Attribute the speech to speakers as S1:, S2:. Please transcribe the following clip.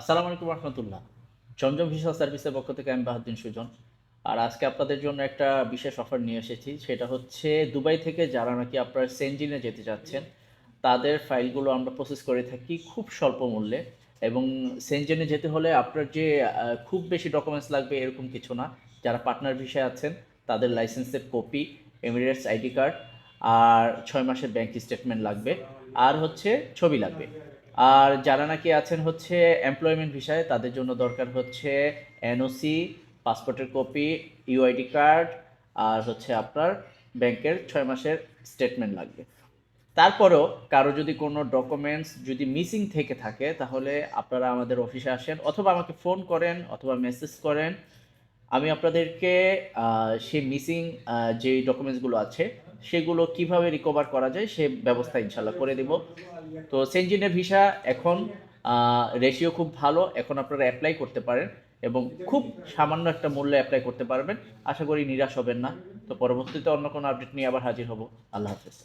S1: আসসালামু আলাইকুম রহমতুল্লাহ। চঞ্জম ভিসা সার্ভিসের পক্ষ থেকে আমি বাহাদ্দিন সুজন। আর আজকে আপনাদের জন্য একটা বিশেষ অফার নিয়ে এসেছি। সেটা হচ্ছে দুবাই থেকে যারা নাকি আপনার সেনজিনে যেতে চাচ্ছেন, তাদের ফাইলগুলো আমরা প্রসেস করে থাকি খুব স্বল্প মূল্যে। এবং সেনজেনে যেতে হলে আপনার যে খুব বেশি ডকুমেন্টস লাগবে এরকম কিছু না। যারা পার্টনার ভিসায় আছেন, তাদের লাইসেন্সের কপি, এমিরেটস আইডি কার্ড আর ছয় মাসের ব্যাংক স্টেটমেন্ট লাগবে। আর হচ্ছে ছবি লাগবে। আর যারা নাকি আছেন হচ্ছে এমপ্লয়মেন্ট ভিসায়, তাদের জন্য দরকার হচ্ছে এনওসি পাসপোর্টের কপি ইউআইডি কার্ড আর হচ্ছে আপনার ব্যাংকের ছয় মাসের স্টেটমেন্ট লাগবে। তারপরেও কারও যদি কোনো ডকুমেন্টস যদি মিসিং থেকে থাকে, তাহলে আপনারা আমাদের অফিসে আসেন, অথবা আমাকে ফোন করেন, অথবা মেসেজ করেন আমি আপনাদেরকে সেই মিসিং যে ডকুমেন্টসগুলো আছে, সেগুলো কীভাবে রিকভার করা যায় সে ব্যবস্থা ইনশাল্লাহ করে দেব। তো সেনজিনের ভিসা এখন রেশিও খুব ভালো, এখন আপনারা অ্যাপ্লাই করতে পারেন এবং খুব সামান্য একটা মূল্যে অ্যাপ্লাই করতে পারবেন। আশা করি নিরাশ হবেন না। তো পরবর্তীতে অন্য কোনো আপডেট নিয়ে আবার হাজির হব। আল্লাহ হাফেজ।